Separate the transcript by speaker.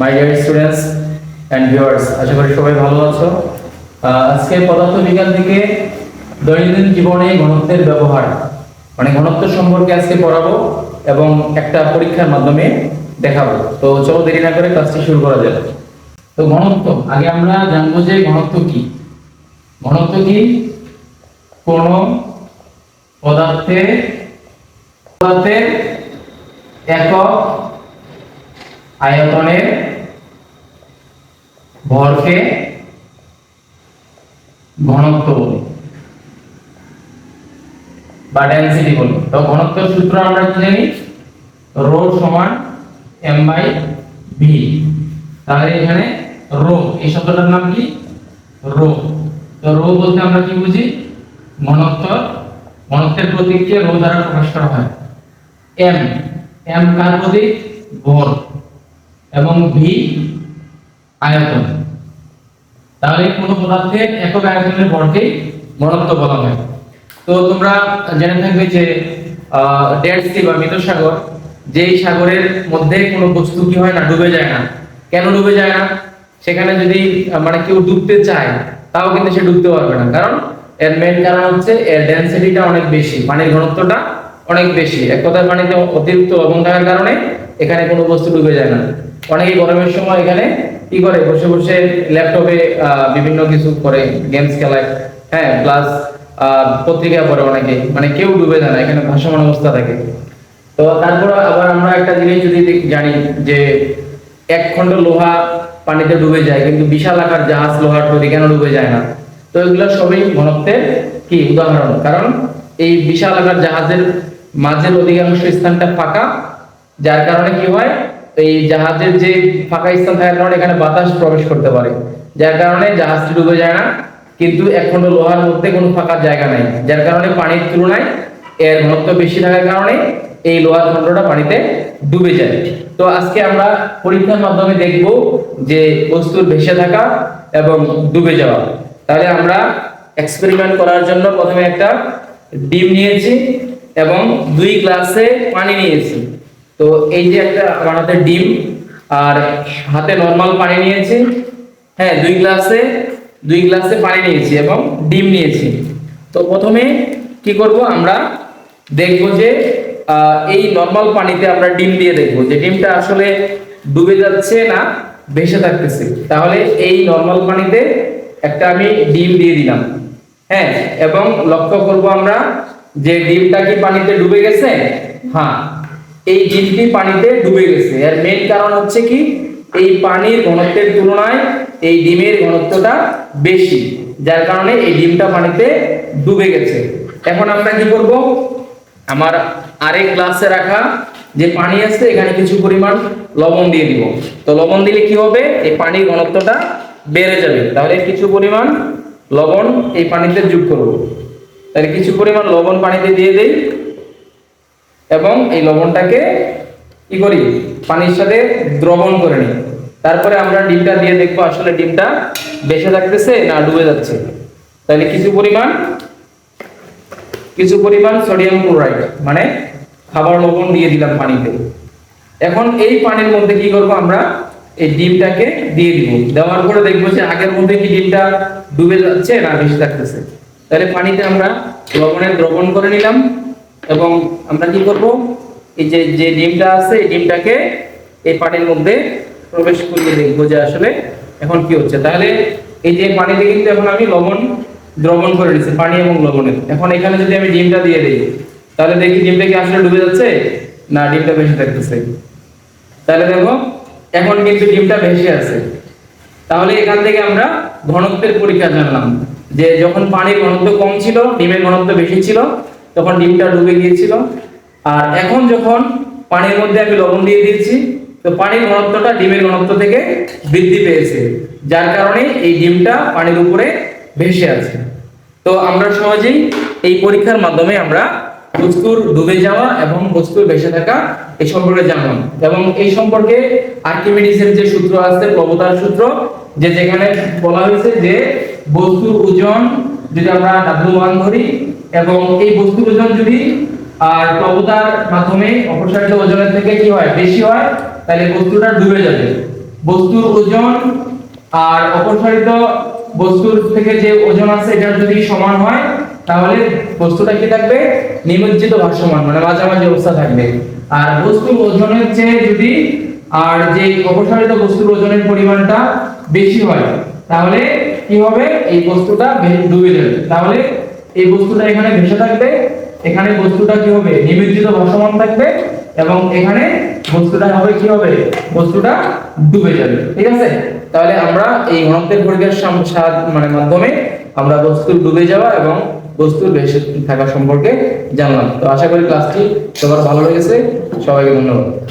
Speaker 1: My dear students and viewers আশা করি সবাই ভালো আছো। আজকে পদার্থ বিজ্ঞান থেকে দৈনন্দিন জীবনে ঘনত্বের ব্যবহার মানে ঘনত্ব সম্পর্কে আজকে পড়াবো এবং একটা পরীক্ষার মাধ্যমে দেখাবো। তো চলো দেরি না করে ক্লাসটি শুরু করা যাক। তো ঘনত্ব, আগে আমরা জানব যে ঘনত্ব কি। ঘনত্ব কি? কোন পদার্থের পদার্থের একক আয়তনের ভরকে ঘনত্ব বলে বা ডেনসিটি বলি। তো ঘনত্বের সূত্র আমরা কি জানি? রো সমান এম বাই ভি তাহলে এখানে রো, এই শব্দটার নাম কি? রো। তো রো বলতে আমরা কি বুঝি? ঘনত্ব। ঘনত্বের প্রতীককে রো দ্বারা প্রকাশ করা হয়। এম এম কার প্রতীক? ভর এবং ভি আয়তন। তাহলে কোনো পদার্থের একক আয়তনের ভরকে ঘনত্ব বলা হয়। তো তোমরা জেনে থাকবে যে ডেড সি বা মৃত সাগর, যেই সাগরের মধ্যে কোনো বস্তু কি হয় না, ডুবে যায় না। কেন ডুবে যায় না? সেখানে যদি মানে কেউ ডুবতে চায়, তাও কিন্তু সে ডুবতে পারবে না। কারণ এর মেন কারণ হচ্ছে এর ডেনসিটিটা অনেক বেশি, পানির ঘনত্বটা অনেক বেশি। এক কথায় পানিতে অতিরিক্ত লবণ থাকার কারণে এখানে কোনো বস্তু ডুবে যায় না। অনেকে গরমের সময় এখানে কি করে? বসে বসে ল্যাপটপে বিভিন্ন কিছু করে গেমস খেলায়। হ্যাঁ প্লাস পত্রিকা পড়ে অনেকে। মানে কেউ ডুবে যায় না, এখানে ভাসমান অবস্থা থাকে। তো তারপর আবার আমরা একটা জিনিস যদি জানি যে এক খণ্ড লোহা পানিতে ডুবে যায়, কিন্তু বিশাল আকার জাহাজ লোহার তৈরি কেন ডুবে যায় না? তো এগুলো সবই ঘনত্বের কি? উদাহরণ। কারণ এই বিশাল আকার জাহাজের মাঝের অধিকাংশ স্থানটা ফাঁকা, যার কারণে কি হয়? এই জাহাজের যে ফাঁকা স্থান থাকার কারণে এখানে বাতাস প্রবেশ করতে পারে। যার কারণে জাহাজটি ডুবে যায় না, কিন্তু খণ্ড লোহার মধ্যে কোনো ফাঁকা জায়গা নাই। যার কারণে পানির তুলনায় এর ঘনত্ব বেশি থাকার কারণে এই লোহার খণ্ডটা পানিতে ডুবে যায়। তো আজকে আমরা পরীক্ষার মাধ্যমে দেখব যে বস্তুর ভেসে থাকা এবং ডুবে যাওয়া। তাহলে আমরা এক্সপেরিমেন্ট করার জন্য প্রথমে একটা ডিম নিয়েছি এবং দুই গ্লাসে পানি নিয়েছি। তো এই যে একটা আমার হাতে ডিম, আর হাতে নর্মাল পানি নিয়েছি হ্যাঁ দুই গ্লাসে দুই গ্লাসে পানি নিয়েছি এবং ডিম নিয়েছি। তো প্রথমে কি করব আমরা? দেখব যে এই নর্মাল পানিতে আমরা ডিম দিয়ে দেখব যে ডিমটা আসলে ডুবে যাচ্ছে না ভেসে থাকতেছে। তাহলে এই নর্মাল পানিতে একটা আমি ডিম দিয়ে দিলাম। হ্যাঁ এবং লক্ষ্য করব আমরা যে ডিমটা কি পানিতে ডুবে গেছে? হ্যাঁ এই ডিমটি পানিতে ডুবে গেছে। এর মেন কারণ হচ্ছে কি? এই পানির ঘনত্বের তুলনায় এই ডিমের ঘনত্বটা বেশি, যার কারণে এই ডিমটা পানিতে ডুবে গেছে। এখন আমরা কি করব? আমার আরেক গ্লাসে রাখা যে পানি আছে, এখানে কিছু পরিমাণ লবণ দিয়ে দিব। তো লবণ দিলে কি হবে? এই পানির ঘনত্বটা বেড়ে যাবে। তাহলে কিছু পরিমাণ লবণ এই পানিতে যোগ করব। তাহলে কিছু পরিমাণ লবণ পানিতে দিয়ে দেই। এবং এই লবণটাকে কি করি? পানির সাথে দ্রবণ করে নিই। তারপরে আমরা ডিমটা দিয়ে দেখব আসলে ডিমটা বেঁচে থাকতেছে না ডুবে যাচ্ছে। তাহলে কিছু পরিমাণ কিছু পরিমাণ সোডিয়াম ক্লোরাইড মানে খাবার লবণ দিয়ে দিলাম পানিতে। এখন এই পানির মধ্যে কি করব আমরা? এই ডিমটাকে দিয়ে দিব। দেওয়ার পরে দেখব যে আগের মধ্যে কি ডিমটা ডুবে যাচ্ছে না বেশি থাকতেছে। তাহলে পানিতে আমরা লবণের দ্রবণ করে নিলাম। এবং আমরা কি করব? এই যে যে ডিমটা আছে, এই ডিমটাকে এই পানির মধ্যে প্রবেশ করিয়ে দেখব যে আসলে এখন কি হচ্ছে। তাহলে এই যে পানিতে কিন্তু এখন আমি লবণ দ্রবণ করে নিচ্ছি পানি এবং লবণের। এখন এখানে যদি আমি ডিমটা দিয়ে দিই, তাহলে দেখি ডিমটা কি আসলে ডুবে যাচ্ছে? না, ডিমটা বেশি থাকতেছে। তাহলে দেখো, এখন কিন্তু ডিমটা ভেসে আছে। তাহলে এখান থেকে আমরা ঘনত্বের পরীক্ষা জানলাম যে যখন পানির ঘনত্ব কম ছিল, ডিমের ঘনত্ব বেশি ছিল তখন ডিমটা ডুবে গিয়েছিল। আর এখন যখন পানির মধ্যে আমি লবণ দিয়ে দিয়েছি তো পানির ঘনত্বটা ডিমের ঘনত্ব থেকে বৃদ্ধি পেয়েছে, যার কারণে এই ডিমটা পানির উপরে ভেসে আছে। তো আমরা সহজেই এই পরীক্ষার মাধ্যমে আমরা বস্তুর ডুবে যাওয়া এবং বস্তুর ভেসে থাকা এই সম্পর্কে জানলাম। এবং এই সম্পর্কে আর্কিমিডিসের যে সূত্র আছে প্রবতার সূত্র, যে যেখানে বলা হয়েছে যে বস্তুর ওজন যদি আমরা ডাব্লিউ ওয়ান ধরি এবং এই বস্তুর ওজন যদি আর প্রবতার মাধ্যমে অপসারিত ওজনের থেকে কি হয়, বেশি হয়, তাহলে বস্তুটা ডুবে যাবে। বস্তুর ওজন আর অপসারিত বস্তুর থেকে যে ওজন আছে এটা যদি সমান হয়, তাহলে বস্তুটা কি থাকবে? নিমজ্জিত ভাসমান মানে মাঝামাঝি অবস্থা থাকবে। আর বস্তুর ওজনের চেয়ে যদি, আর যে অপসারিত বস্তুর ওজনের পরিমাণটা বেশি হয়, তাহলে কি হবে? এই বস্তুটা ডুবে যাবে। তাহলে এই বস্তুটা এখানে ভেসে থাকবে, এখানে বস্তুটা কি হবে? নিমজ্জিত ভাসমান থাকবে এবং এখানে বস্তুটা হবে কি হবে? বস্তুটা ডুবে যাবে। ঠিক আছে? তাহলে আমরা এই ঘনত্বের পরীক্ষার সাম- মানে মাধ্যমে আমরা বস্তুর ডুবে যাওয়া এবং বস্তুর ভেসে থাকা সম্পর্কে জানলাম। তো আশা করি ক্লাসটি সবার ভালো লেগেছে। সবাইকে ধন্যবাদ।